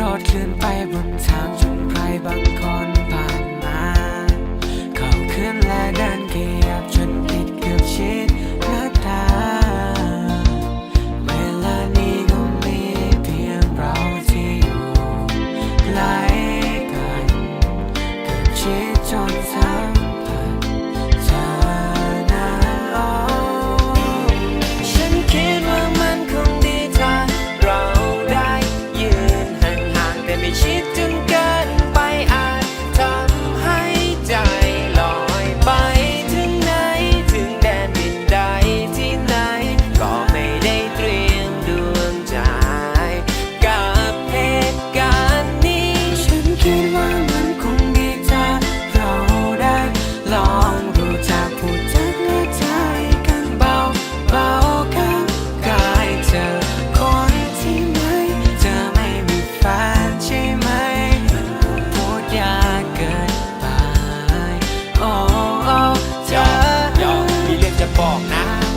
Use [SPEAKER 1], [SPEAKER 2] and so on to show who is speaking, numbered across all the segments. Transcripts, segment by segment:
[SPEAKER 1] รถเคลื่อนไปบนทางจนใครบางคน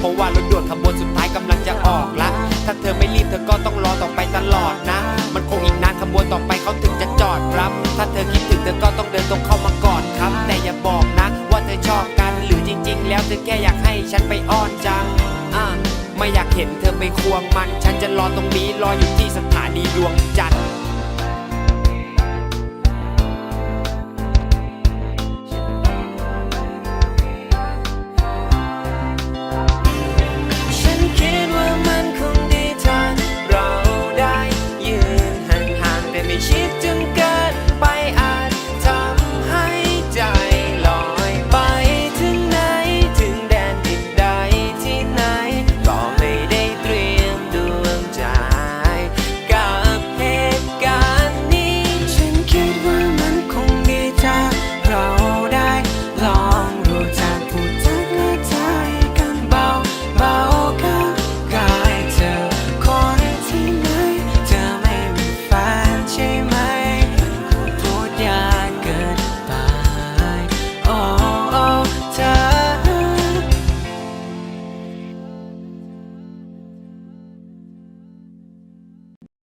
[SPEAKER 2] เพราะว่ารถด่วนขบวนสุดท้ายกำลังจะออกละ ถ้าเธอไม่รีบเธอก็ต้องรอต่อไปตลอดนะ มันคงอีกนานขบวนต่อไปเขาถึงจะจอดรับ ถ้าเธอคิดถึงเธอก็ต้องเดินตรงเข้ามากอดครับ แต่อย่าบอกนะว่าเธอชอบกันหรือจริง ๆ แล้วเธอแค่อยากให้ฉันไปอ้อนจังอะไม่อยากเห็นเธอไปควงมัน ฉันจะรอตรงนี้รออยู่ที่สถานีดวงจันทร์